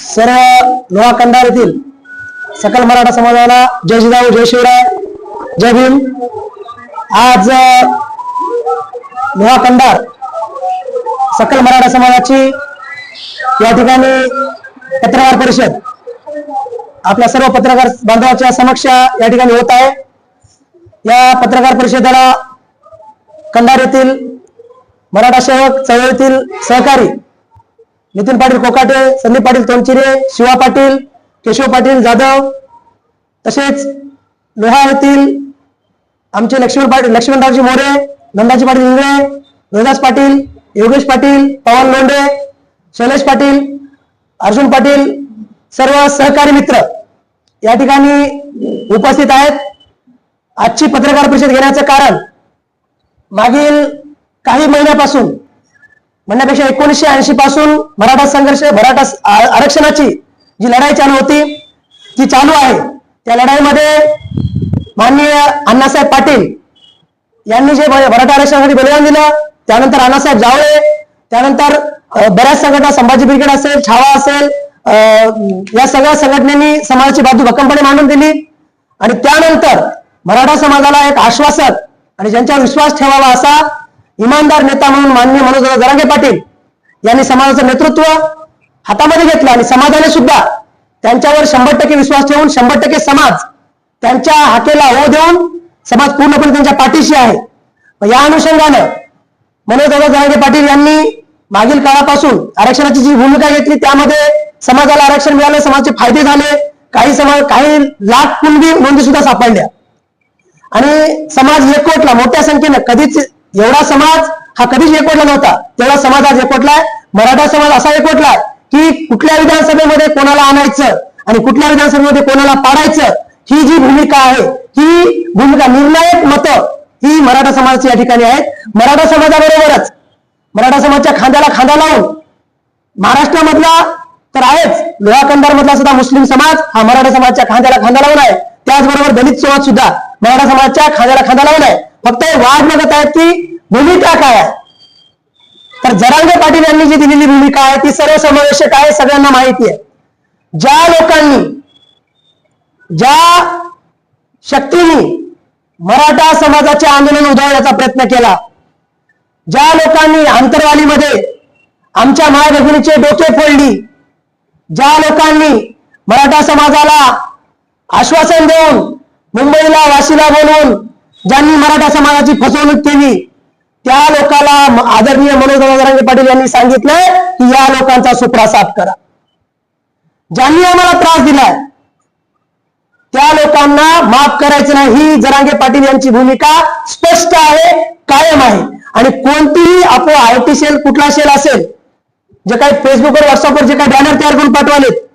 सर्व लोहा कंधार येथील सकल मराठा समाजाला जय जिजाऊ जय शिवराय जय भीम. आज लोहा कंधार सकल मराठा समाजाची या ठिकाणी पत्रकार परिषद आपल्या सर्व पत्रकार बांधवाच्या समक्ष या ठिकाणी होत आहे. या पत्रकार परिषदेला कंधार येथील मराठा सेवक चळवळीतील सहकारी नितीन पाटील कोकाटे संदीप पाटील तोंडचिरे शिवा पाटील केशव पाटील जाधव तसेच लोहा येथील आमचे लक्ष्मण पाटील लक्ष्मणरावजी मोरे नंदाजी पाटील इंगळे रोहिदास पाटील योगेश पाटील पवन लोंढे शैलेश पाटील अर्जुन पाटील सर्व सहकारी मित्र या ठिकाणी उपस्थित आहेत. आजची पत्रकार परिषद घेण्याचं कारण मागील काही महिन्यापासून म्हणण्यापेक्षा एकोणीसशे ऐंशी पासून मराठा संघर्ष मराठा आरक्षणाची जी लढाई चालू होती ती चालू आहे. त्या लढाईमध्ये माननीय अण्णासाहेब पाटील यांनी जे मराठा आरक्षणासाठी बलिदान दिलं त्यानंतर अण्णासाहेब जावळे त्यानंतर बऱ्याच संघटना संभाजी ब्रिगेड असेल छावा असेल या सगळ्या संघटनेनी समाजाची बाजू भक्कमपणे मांडून दिली. आणि त्यानंतर मराठा समाजाला एक आश्वासन आणि ज्यांच्यावर विश्वास ठेवावा असा इमानदार नेता म्हणून माननीय मनोज जरांगे पाटील यांनी समाजाचं नेतृत्व हातामध्ये घेतलं आणि समाजाने सुद्धा त्यांच्यावर शंभर टक्के विश्वास ठेवून शंभर टक्के समाज त्यांच्या हाकेला हो देऊन समाज पूर्णपणे त्यांच्या पाठीशी आहे. या अनुषंगानं मनोज दादा जरांगे पाटील यांनी मागील काळापासून आरक्षणाची जी भूमिका घेतली त्यामध्ये समाजाला आरक्षण मिळालं समाजाचे फायदे झाले काही समाज काही लाख कुणबी नोंदी सुद्धा सापडल्या. आणि समाज एकवटला मोठ्या संख्येनं कधीच एवढा समाज हा कधीच एकवटला नव्हता. तेवढा समाज आज एकवटलाय. मराठा समाज असा एकवटलाय की कुठल्या विधानसभेमध्ये कोणाला आणायचं आणि कुठल्या विधानसभेमध्ये कोणाला पाडायचं ही जी भूमिका आहे ही भूमिका निर्णायक मतं ही मराठा समाजाची या ठिकाणी आहेत. मराठा समाजाबरोबरच मराठा समाजाच्या खांद्याला खांदा लावून महाराष्ट्रामधला तर आहेच लोहाकंदारमधला मधला सुद्धा मुस्लिम समाज हा मराठा समाजाच्या खांद्याला खांदा लावून आहे. त्याचबरोबर दलित समाज सुद्धा मराठा समाजाच्या खांद्याला खांदा लावून आहे. फक्त हे वाद बघत आहेत की भूमिका काय आहे? तर जरांगे पाटील यांनी जी दिलेली भूमिका आहे ती सर्वसमावेशक आहे सगळ्यांना माहिती आहे. ज्या लोकांनी ज्या शक्तीने मराठा समाजाचे आंदोलन उधळण्याचा प्रयत्न केला ज्या लोकांनी आंतरवालीमध्ये आमच्या मायभगिणीचे डोके फोडली ज्या लोकांनी मराठा समाजाला आश्वासन देऊन मुंबईला वाशीला बोलवून ज्यांनी मराठा समाजाची फसवणूक केली त्या लोकाला आदरणीय मनोज दादा पाटील यांनी सांगितलंय की या लोकांचा सुपडा साफ करा. ज्यांनी आम्हाला त्रास दिलाय त्या लोकांना माफ करायचं नाही ही जरांगे पाटील यांची भूमिका स्पष्ट आहे कायम आहे. आणि कोणतीही आपो आयटी सेल कुठला सेल असेल जे काही फेसबुकवर व्हॉट्सअपवर जे काही बॅनर तयार करून पाठवालेत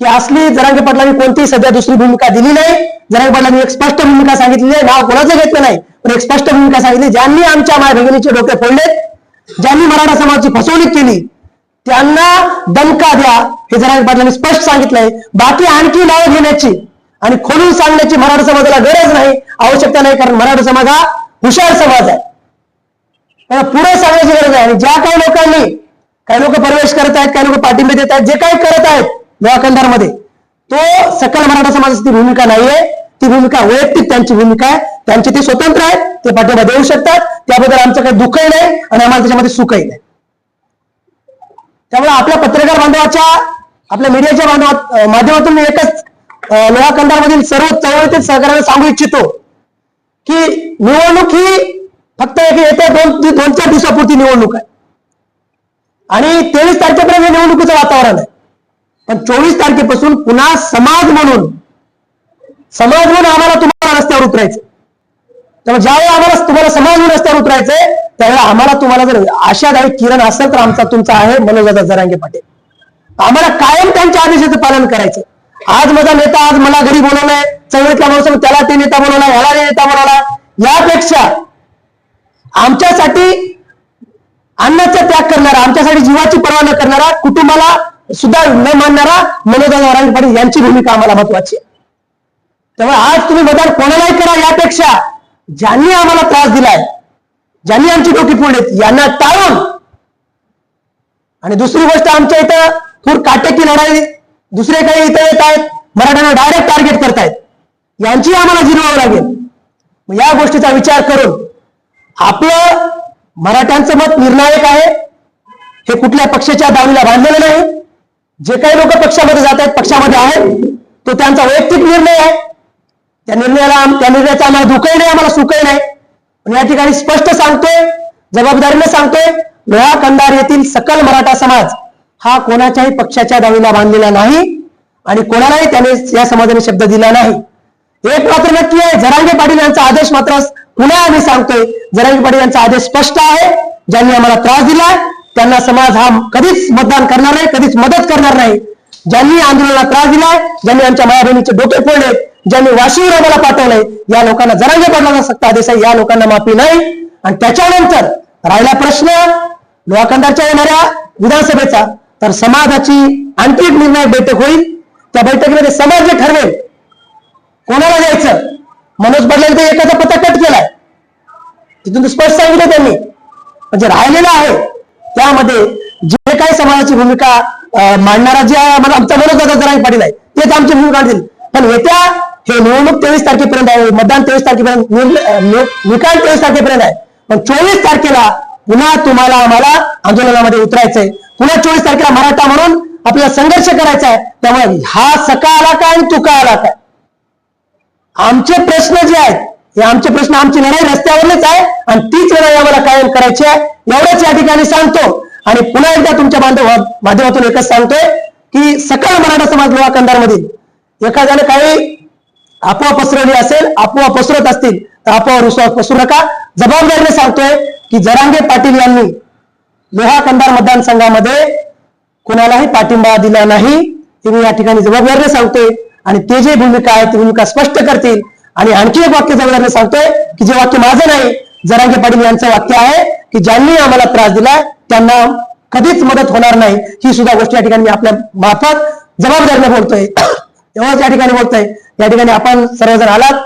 की असली जरांगे पाटलांनी कोणतीही सध्या दुसरी भूमिका दिली नाही. जरांगे पाटलांनी एक स्पष्ट भूमिका सांगितली आहे नाव कोणाचं घेतलं नाही. पण एक स्पष्ट भूमिका सांगितली. ज्यांनी आमच्या माय भगिनीचे डोके फोडलेत ज्यांनी मराठा समाजाची फसवणूक केली त्यांना दमका द्या हे जरांगे पाटलांनी स्पष्ट सांगितलंय. बाकी आणखी नावं घेण्याची आणि खोलून सांगण्याची मराठा समाजाला गरज नाही आवश्यकता नाही कारण मराठा समाज हा हुशार समाज आहे. त्यांना पुढे सांगण्याची गरज आहे. आणि ज्या काही लोकांनी काही लोक प्रवेश करत आहेत काही लोक पाठिंबे देत आहेत जे काही करत आहेत लोहा मध्ये तो सकल मराठा समाजाची ती भूमिका नाहीये. ती भूमिका वैयक्तिक त्यांची भूमिका आहे. त्यांचे ते स्वतंत्र आहेत. ते पाठिंबा देऊ शकतात. त्याबद्दल आमचं काही दुःखही नाही आणि आम्हाला त्याच्यामध्ये सुखही नाही. त्यामुळे आपल्या पत्रकार बांधवाच्या आपल्या मीडियाच्या बांधवा माध्यमातून मी एकच अं, सर्व चळवळीतील सहकार्याला सांगू इच्छितो की निवडणूक ही फक्त एक येत्या दोन दोन चार दिवसापुरती निवडणूक आहे. आणि तेवीस तारखेपर्यंत निवडणुकीचं वातावरण आहे. पण चोवीस तारखेपासून पुन्हा समाज म्हणून समाज म्हणून आम्हाला तुम्हाला रस्त्यावर उतरायचं त्यामुळे ज्यावेळी आम्हाला तुम्हाला समाज म्हणून रस्त्यावर उतरायचंय त्यावेळेला आम्हाला तुम्हाला जर आशादायक किरण असेल तर आमचा तुमचा आहे मनोजदादा जरांगे पाटील. आम्हाला कायम त्यांच्या आदेशाचं पालन करायचं आज माझा नेता आज मला घरी बोलवलाय चळवळीतला माणूस त्याला ते नेता बोलवला ह्याला ते नेता बोलवला यापेक्षा आमच्यासाठी अन्नाचा त्याग करणारा आमच्यासाठी जीवाची पर्वा न करणारा कुटुंबाला सुद्धा न मानणारा मनोजदादा नारायण पाटील यांची भूमिका आम्हाला महत्वाची आहे. त्यामुळे आज तुम्ही मतदान कोणालाही करा यापेक्षा ज्यांनी आम्हाला त्रास दिलाय ज्यांनी आमची डोकी फोडलीत यांना टाळून. आणि दुसरी गोष्ट आमच्या इथं थोर काटेकी लढाई दुसरे काही इथं येत आहेत मराठ्यांना डायरेक्ट टार्गेट करतायत. यांची आम्हाला जिरवावं लागेल. या गोष्टीचा विचार करून आपलं मराठ्यांचं मत निर्णायक आहे हे कुठल्या पक्षाच्या दावीला बांधलेलं नाही जे काही लोक पक्षामध्ये जात आहेत पक्षामध्ये आहेत तो त्यांचा वैयक्तिक निर्णय आहे. त्या निर्णयाला त्या निर्णयाचा आम्हाला दुःखही नाही आम्हाला सुखही नाही. पण या ठिकाणी स्पष्ट सांगतोय जबाबदारीने सांगतोय लोहा कंधार येथील सकल मराठा समाज हा कोणाच्याही पक्षाच्या दावीला बांधलेला नाही आणि कोणालाही त्याने या समाजाने शब्द दिला नाही. एक मात्र नक्की आहे जरांगे पाटील यांचा आदेश मात्र पुन्हा आम्ही सांगतोय. जरांगे पाटील यांचा आदेश स्पष्ट आहे ज्यांनी आम्हाला त्रास दिलाय त्यांना समाज हा कधीच मतदान करणार नाही कधीच मदत करणार नाही. ज्यांनी आंदोलनाला त्रास दिलाय ज्यांनी आमच्या माया बहिणीचे डोके फोडले ज्यांनी वाशीवर आम्हाला पाठवलंय या लोकांना जरांगे पडला सत्ता देसाई या लोकांना माफी नाही. आणि त्याच्यानंतर राहिला प्रश्न लोहाखंडाच्या येणाऱ्या विधानसभेचा. तर समाजाची आणखी एक निर्णायक बैठक होईल. त्या बैठकीमध्ये समाज जे ठरवेल कोणाला द्यायचं? मनोज पडलेला तर एकाचा पत्ता कट केलाय. तिथून स्पष्ट सांगितलं त्यांनी. म्हणजे जे राहिलेलं आहे. त्यामध्ये जे काही समाजाची भूमिका मांडणारा जे आम्हाला आमचा मनोज जरांगे पाटील आहे तेच आमची भूमिका मांडतील पण येत्या हे निवडणूक तेवीस तारखेपर्यंत आहे मतदान तेवीस तारखेपर्यंत निकाल तेवीस तारखेपर्यंत आहे. पण चोवीस तारखेला पुन्हा तुम्हाला आम्हाला आंदोलनामध्ये उतरायचंय. पुन्हा चोवीस तारखेला मराठा म्हणून आपल्याला संघर्ष करायचा आहे. त्यामुळे हा सका आला काय आणि तुका आला काय आमचे प्रश्न जे आहेत हे आमचे प्रश्न आमची लढाई रस्त्यावरच आहे आणि तीच लढाई आम्हाला कायम करायची आहे. एवढंच या ठिकाणी सांगतो आणि पुन्हा एकदा तुमच्या बांधव माध्यमातून एकच सांगतोय की सकल मराठा समाज लोहा एखाद्याने काही अफवा पसरवली असेल अफवा पसरत असतील तर अफवावर विश्वास पसरू नका. जबाबदारीने सांगतोय की जरांगे पाटील यांनी लोहा कंधार मतदारसंघामध्ये कुणालाही पाठिंबा दिला नाही. हे मी या ठिकाणी जबाबदारीने सांगतोय आणि ते जे भूमिका आहे ती भूमिका स्पष्ट करतील. आणि आणखी एक वाक्य जवळ सांगतोय की जे वाक्य माझं नाही जरांगे पाटील यांचं वाक्य आहे की ज्यांनी आम्हाला त्रास दिला त्यांना कधीच मदत होणार नाही. ही सुद्धा गोष्ट या ठिकाणी मी आपल्या मार्फत जबाबदारीने बोलतोय. तेव्हाच या ठिकाणी बोलतोय. या ठिकाणी आपण सर्वजण आलात.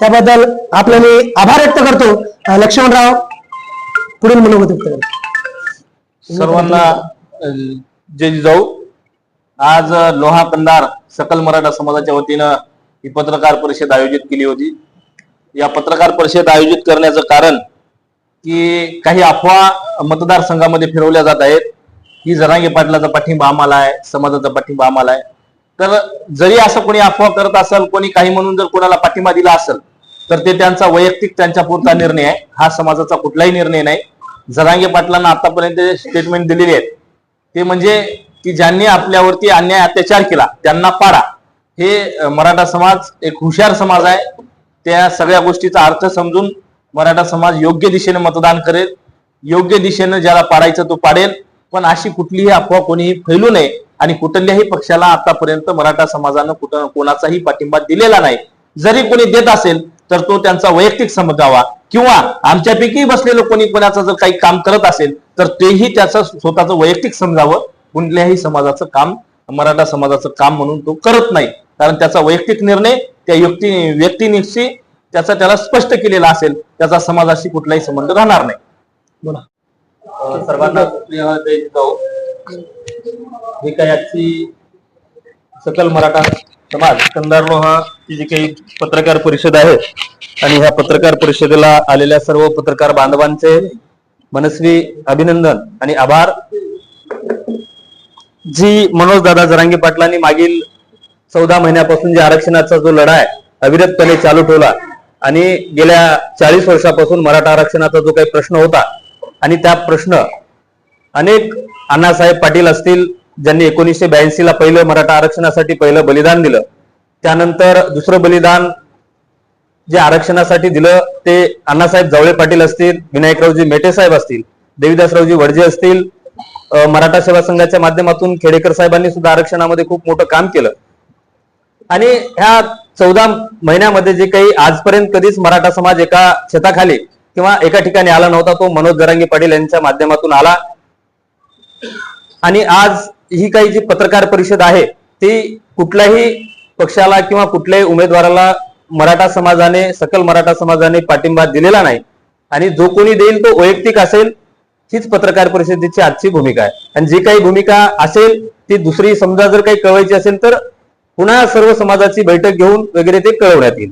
त्याबद्दल आपले मी आभार व्यक्त करतो. लक्ष्मणराव पुढील मनोगत व्यक्त करतो सर्वांना जय जाऊ आज लोहा कंदार सकल मराठा समाजाच्या वतीनं ही पत्रकार परिषद आयोजित केली होती. या पत्रकार परिषद आयोजित करण्याचं कारण की काही अफवा मतदारसंघामध्ये फिरवल्या जात आहेत. की जरांगे पाटलाचा पाठिंबा आम्हाला आहे समाजाचा पाठिंबा आम्हाला आहे. तर जरी असं कोणी अफवा करत असेल कोणी काही म्हणून जर कोणाला पाठिंबा दिला असेल तर ते त्यांचा वैयक्तिक त्यांच्या पुरता निर्णय आहे. हा समाजाचा कुठलाही निर्णय नाही. जरांगे पाटलांना आतापर्यंत जे स्टेटमेंट दिलेली आहेत ते म्हणजे की ज्यांनी आपल्यावरती अन्याय अत्याचार केला त्यांना पाडा हे मराठा समाज एक हुशार समाज आहे. त्या सगळ्या गोष्टीचा अर्थ समजून मराठा समाज योग्य दिशेने मतदान करेल. योग्य दिशेनं ज्याला पाडायचं तो पाडेल. पण अशी कुठलीही अफवा कोणीही फैलू नये आणि कुठल्याही पक्षाला आतापर्यंत मराठा समाजानं कुठं कोणाचाही पाठिंबा दिलेला नाही. जरी कोणी देत असेल तर तो त्यांचा वैयक्तिक समजावा किंवा आमच्यापैकी बसलेलं कोणी कोणाचं जर काही काम करत असेल तर तेही त्याचं स्वतःचं वैयक्तिक समजावं. कुठल्याही समाजाचं काम मराठा समाजाचं काम म्हणून तो करत नाही. कारण त्याचा वैयक्तिक निर्णय त्या व्यक्ती व्यक्तिनिशी त्याचा त्याला स्पष्ट केलेला असेल त्याचा समाजाशी कुठलाही संबंध राहणार नाही. बोला. सर्वांना काही आजची सकल मराठा समाज कंदार लोहा ही जी काही पत्रकार परिषद आहे आणि ह्या पत्रकार परिषदेला आलेल्या सर्व पत्रकार बांधवांचे मनस्वी अभिनंदन आणि आभार. जी मनोज दादा जरांगे पाटलांनी मागील चौदा महिन्यापासून जे आरक्षणाचा जो लढा आहे अविरतपणे चालू ठेवला. आणि गेल्या चाळीस वर्षापासून मराठा आरक्षणाचा जो काही प्रश्न होता आणि त्या प्रश्न अनेक अण्णासाहेब पाटील असतील ज्यांनी एकोणीसशे ब्याऐंशी ला पहिलं मराठा आरक्षणासाठी पहिलं बलिदान दिलं त्यानंतर दुसरं बलिदान जे आरक्षणासाठी दिलं ते अण्णासाहेब जावळे पाटील असतील विनायकरावजी मेटे साहेब असतील देवीदासरावजी वडजे असतील मराठा सेवा संघाच्या माध्यमातून खेडेकर साहेबांनी सुद्धा आरक्षणामध्ये खूप मोठं काम केलं. आणि ह्या चौदा महिन्यामध्ये जे काही आजपर्यंत कधीच मराठा समाज एका छताखाली किंवा एका ठिकाणी आला नव्हता तो मनोज जरांगे पाटील यांच्या माध्यमातून आला. आणि आज ही काही जी पत्रकार परिषद आहे ती कुठल्याही पक्षाला किंवा कुठल्याही उमेदवाराला मराठा समाजाने सकल मराठा समाजाने पाठिंबा दिलेला नाही. आणि जो कोणी देईल तो वैयक्तिक असेल हीच पत्रकार परिषदेची आजची भूमिका आहे. आणि जी काही भूमिका असेल ती दुसरी समजा जर काही कळवायची असेल तर पुन्हा सर्व समाजाची बैठक घेऊन वगैरे ते कळवण्यात येईल.